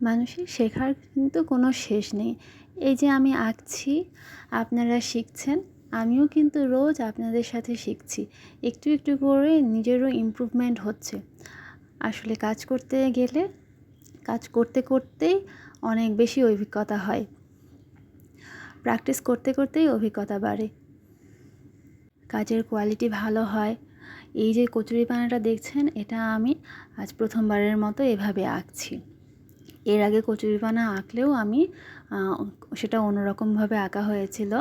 মানুষের শেখার কিন্তু কোনো শেষ নেই। এই যে আমি আঁকছি, আপনারা শিখছেন, আমিও কিন্তু রোজ আপনাদের সাথে শিখছি। একটু একটু করে নিজেরও ইমপ্রুভমেন্ট হচ্ছে। আসলে কাজ করতে গেলে, কাজ করতে করতেই অনেক বেশি অভিজ্ঞতা হয়। প্র্যাকটিস করতে করতেই অভিজ্ঞতা বাড়ে। কাজের কোয়ালিটি ভালো হয়। এই যে কচুরিপানাটা দেখছেন, এটা আমি আজ প্রথমবারের মতো এভাবে আঁকছি। এর আগে কচুরিপানা আঁকলেও আমি সেটা অন্যরকমভাবে আঁকা হয়েছিল।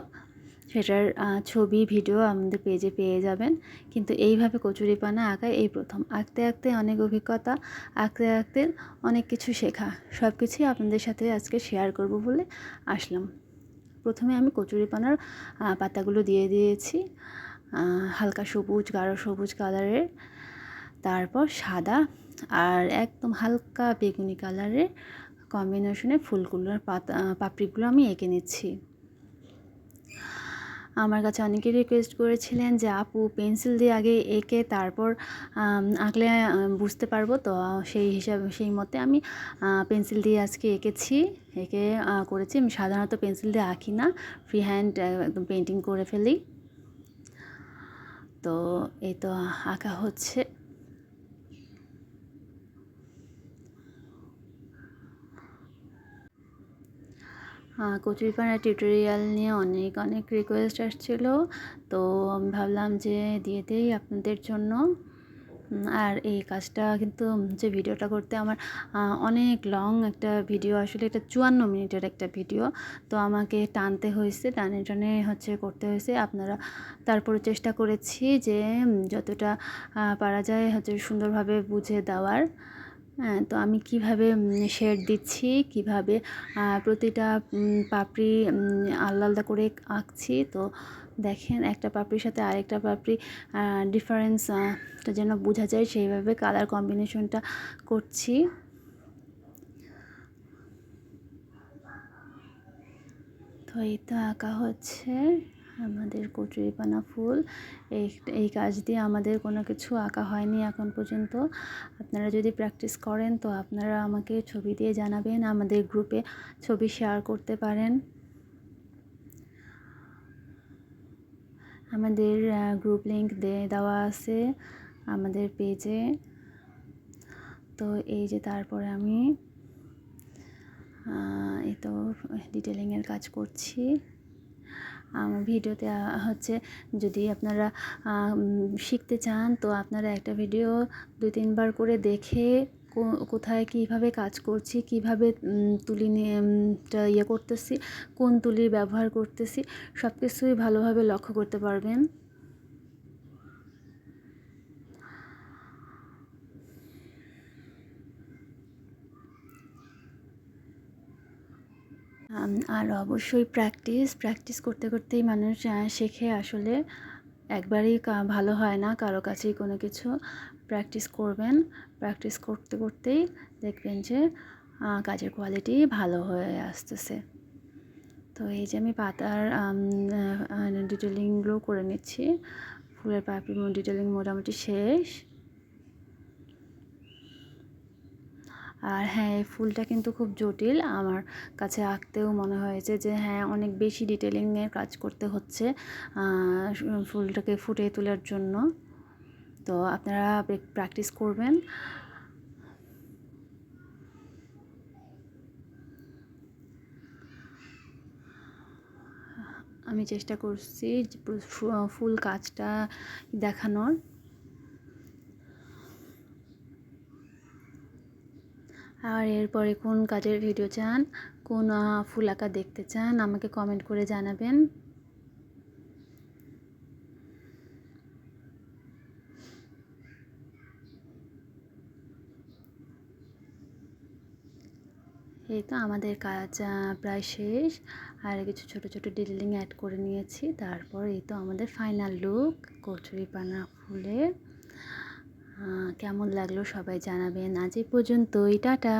সেটার ছবি, ভিডিও আমাদের পেজে পেয়ে যাবেন। কিন্তু এইভাবে কচুরিপানা আঁকা এই প্রথম। আঁকতে আঁকতে অনেক অভিজ্ঞতা, আঁকতে আঁকতে অনেক কিছু শেখা। সব কিছুই আপনাদের সাথে আজকে শেয়ার করব বলে আসলাম। প্রথমে আমি কচুরিপানার পাতাগুলো দিয়ে দিয়েছি। হালকা সবুজ, গাঢ় সবুজ কালারের তারপর সাদা আর একদম হালকা বেগুনি কালারের কম্বিনেশনে ফুলগুলোর পাতা, পাপড়িগুলো আমি এঁকে নিচ্ছি। আমার কাছে অনেকে রিকোয়েস্ট করেছিলেন যে, আপু পেন্সিল দিয়ে আগে এঁকে তারপর আঁকলে বুঝতে পারব? তো সেই হিসাবে, সেই মতে আমি পেন্সিল দিয়ে আজকে এঁকেছি। এঁকে করেছি। আমি সাধারণত পেন্সিল দিয়ে আঁকি না। ফ্রি হ্যান্ড একদম পেন্টিং করে ফেলি। তো এই তো আঁকা হচ্ছে। কচুরিপানা টিউটোরিয়াল নিয়ে অনেক অনেক রিকোয়েস্ট আসছিল। তো আমি ভাবলাম যে দিয়ে দেই আপনাদের জন্য। আর এই কাজটা কিন্তু যে ভিডিওটা করতে আমার অনেক লং একটা ভিডিও আসলে এটা চুয়ান্ন মিনিটের একটা ভিডিও তো আমাকে টানতে হয়েছে টানে টানে হচ্ছে করতে হয়েছে। আপনারা তারপরে চেষ্টা করেছি যে যতটা পারা যায় হচ্ছে সুন্দরভাবে বুঝে দেওয়ার। তো আমি কীভাবে শেড দিচ্ছি, কীভাবে প্রতিটা পাপড়ি আলাদা আলাদা করে আঁকছি, তো দেখেন একটা পাপড়ির সাথে আরেকটা পাপড়ি ডিফারেন্সটা যেন বোঝা যায়, সেইভাবে কালার কম্বিনেশনটা করছি। তো এই তো আঁকা হচ্ছে। আমাদের কচুরিপানা ফুল, এই এই কাজ দিয়ে আমাদের কোনো কিছু আঁকা হয়নি এখন পর্যন্ত। আপনারা যদি প্র্যাকটিস করেন তো আপনারা আমাকে ছবি দিয়ে জানাবেন, আমাদের গ্রুপে ছবি শেয়ার করতে পারেন। আমাদের গ্রুপ লিঙ্ক দেওয়া আছে আমাদের পেজে তো এই যে তারপরে আমি এই তো ডিটেলিংয়ের কাজ করছি। ভিডিওতে হচ্ছে যদি আপনারা শিখতে চান, তো আপনারা একটা ভিডিও দুই তিনবার করে দেখে কোথায় কীভাবে কাজ করছি, কীভাবে তুলি নিয়ে ইয়ে করতেছি, কোন তুলি ব্যবহার করতেছি সব কিছুই ভালোভাবে লক্ষ্য করতে পারবেন। আর অবশ্যই প্র্যাকটিস প্র্যাকটিস করতে করতেই মানুষ শেখে আসলে। একবারেই ভালো হয় না কারও কাছেই কোনো কিছু। প্র্যাকটিস করবেন প্র্যাকটিস করতে করতেই দেখবেন যে কাজের কোয়ালিটি ভালো হয়ে আসতেছে। তো এই যে আমি পাতার ডিটেলিংগুলো করে নিচ্ছি। ফুলের পাপড়ি ডিটেলিং মোটামুটি শেষ। আর হ্যাঁ এই ফুলটা কিন্তু খুব জটিল। আমার কাছে আঁকতেও মনে হয়েছে যে হ্যাঁ অনেক বেশি ডিটেলিংয়ের কাজ করতে হচ্ছে ফুলটাকে ফুটিয়ে তোলার জন্য। তো আপনারা প্র্যাকটিস করবেন। আমি চেষ্টা করছি ফুল কাজটা দেখানোর। আর এরপরে কোন কাজের ভিডিও চান? কোন ফুল আঁকা দেখতে চান? আমাকে কমেন্ট করে জানাবেন। এই তো আমাদের কাজ প্রায় শেষ। আর কিছু ছোট ছোট ডিটেলিং অ্যাড করে নিয়েছি। তারপর এই তো আমাদের ফাইনাল লুক কচুরি পানা ফুলে কেমন লাগল সবাই জানাবেন। আজ এই পর্যন্তই টাটা।